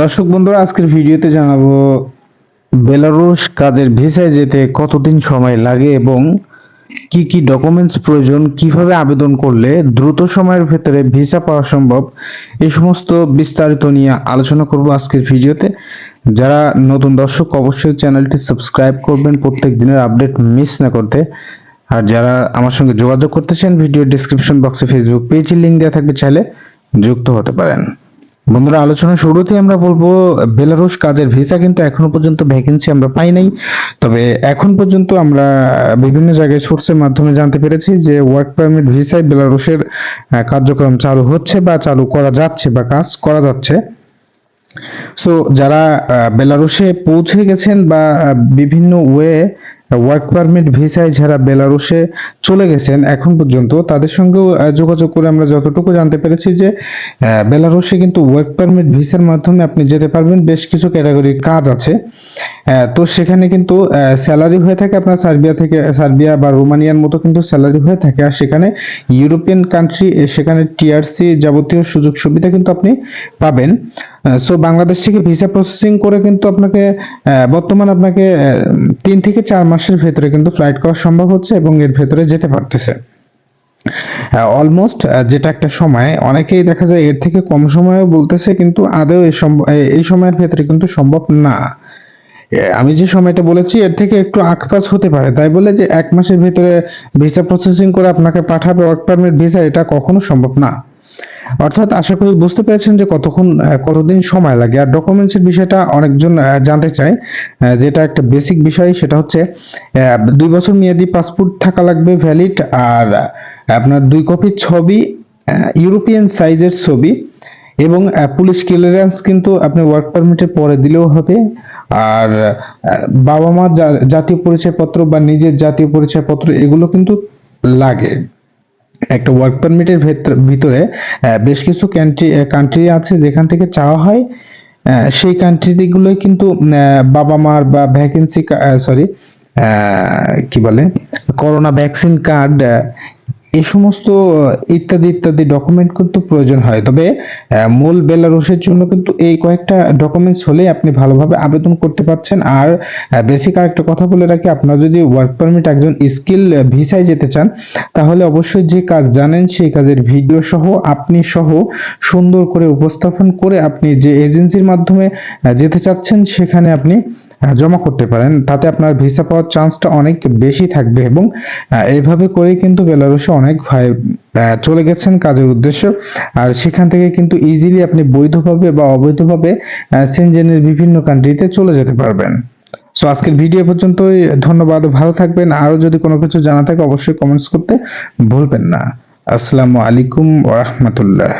দর্শক বন্ধুরা, আজকের ভিডিওতে জানাব বেলারুশ কাজের ভিসায় যেতে কতদিন সময় লাগে এবং কি কি ডকুমেন্টস প্রয়োজন, কীভাবে আবেদন করলে দ্রুত সময়ের ভেতরে ভিসা পাওয়া সম্ভব এই সমস্ত বিস্তারিত নিয়ে আলোচনা করব আজকের ভিডিওতে। যারা নতুন দর্শক, অবশ্যই চ্যানেলটি সাবস্ক্রাইব করবেন, প্রত্যেক দিনের আপডেট মিস না করতে। আর যারা আমার সঙ্গে যোগাযোগ করতে চান ভিডিও ডিসক্রিপশন বক্সে ফেসবুক পেজের লিঙ্ক দেওয়া থাকবে, চাইলে যুক্ত হতে পারেন। বন্ধুরা, আলোচনা শুরুতেই আমরা বলব, বেলারুশ কাজের ভিসা কিন্তু এখনও পর্যন্ত ভ্যাকেন্সি আমরা পাই নাই। তবে এখন পর্যন্ত আমরা বিভিন্ন জায়গায় সোর্সের মাধ্যমে জানতে পেরেছি যে ওয়ার্ক পারমিট ভিসায় বেলারুশের কার্যক্রম চালু হচ্ছে বা চালু করা যাচ্ছে বা কাজ করা যাচ্ছে। সো যারা বেলারুশে পৌঁছে গেছেন বা বিভিন্ন ওয়ে ওয়ার্ক পারমিট ভিসায় যারা বেলারুশে চলে গেছেন এখন পর্যন্ত তাদের সঙ্গেও যোগাযোগ করে আমরা যতটুকু জানতে পেরেছি যে বেলারুশে কিন্তু ওয়ার্ক পারমিট ভিসার মাধ্যমে আপনি যেতে পারবেন। বেশ কিছু ক্যাটাগরির কাজ আছে। তো সেখানে কিন্তু স্যালারি হয়ে থাকে আপনার সার্বিয়া থেকে, সার্বিয়া বা রোমানিয়ার মতো কিন্তু স্যালারি হয়ে থাকে। আর সেখানে ইউরোপিয়ান কান্ট্রি সেখানে টিআরসি যাবতীয় সুযোগ সুবিধা কিন্তু আপনি পাবেন। সো বাংলাদেশ থেকে ভিসা প্রসেসিং করে কিন্তু আপনাকে বর্তমান আপনাকে তিন থেকে চার মাসের ভেতরে কিন্তু ফ্লাইট করা সম্ভব হচ্ছে এবং এর ভেতরে যেতে পারতেছে। অলমোস্ট যেটা একটা সময়, অনেকেই দেখা যায় এর থেকে কম সময়েও বলতেছে, কিন্তু আদৌ এই সময়ের ভেতরে কিন্তু সম্ভব না। আমি যে সময়টা বলেছি, এর থেকে একটু আকপাস হতে পারে। তাই বলে যে এক মাসের ভিতরে ভিসা প্রসেসিং করে আপনাকে পাঠাবে ওয়ার্ক পারমিট ভিসা এটা কখনো সম্ভব না। অর্থাৎ আশা করি বুঝতে পেরেছেন যে কতক্ষণ কতদিন সময় লাগে। আর ডকুমেন্টস এর বিষয়টা অনেকজন জানতে চায়। যেটা একটা বেসিক বিষয়, সেটা হচ্ছে দুই বছর মেয়াদি পাসপোর্ট থাকা লাগবে ভ্যালিড আর আপনার দুই কপি ছবি ইউরোপিয়ান সাইজের ছবি, এবং পুলিশ ক্লিয়ারেন্স কিন্তু আপনি ওয়ার্ক পারমিটে পরে দিলেও হবে। আর বাবা জা- জাতীয় পরিচয়পত্র বা নিজের জাতীয় পরিচয়পত্র, এগুলো কিন্তু লাগে। একটা ওয়ার্ক পারমিটের ভিতরে বেশ কিছু কান্ট্রি কান্ট্রি আছে যেখান থেকে চাওয়া হয় সেই কান্ট্রি গুলোই কিন্তু বাবা মার বা ভ্যাকেন্সি সরি কি বলে করোনা ভ্যাকসিন কার্ড এই সমস্ত ইত্যাদি ইত্যাদি ডকুমেন্ট কিন্তু প্রয়োজন হয়। তবে মূল বেলারুশের জন্য কিন্তু এই কয়েকটা ডকুমেন্টস হলেই আপনি ভালোভাবে আবেদন করতে পারছেন। আর বেসিক আরেকটা কথা বলে রাখি, আপনার যদি ওয়ার্ক পারমিট একজন স্কিল ভিসায় যেতে চান, তাহলে অবশ্যই যে কাজ জানেন সেই কাজের ভিডিও সহ, আপনি সহ সুন্দর করে উপস্থাপন করে আপনি যে এজেন্সির মাধ্যমে যেতে চাচ্ছেন, সেখানে আপনি জমা করতে পারেন, তাতে আপনার ভিসা পাওয়ার চান্সটা অনেক বেশি থাকবে এবং এইভাবে করেই কিন্তু বেলারুশে অনেক ভাই চলে গেছেন কাজের উদ্দেশ্য। আর সেখান থেকে কিন্তু ইজিলি আপনি বৈধভাবে বা অবৈধভাবে সেনজেনের বিভিন্ন কান্ট্রিতে চলে যেতে পারবেন। সো আজকের ভিডিও পর্যন্তই। ধন্যবাদ, ভালো থাকবেন। আরও যদি কোনো কিছু জানা থাকে, অবশ্যই কমেন্টস করতে ভুলবেন না। আসসালামু আলাইকুম ওয়া রাহমাতুল্লাহ।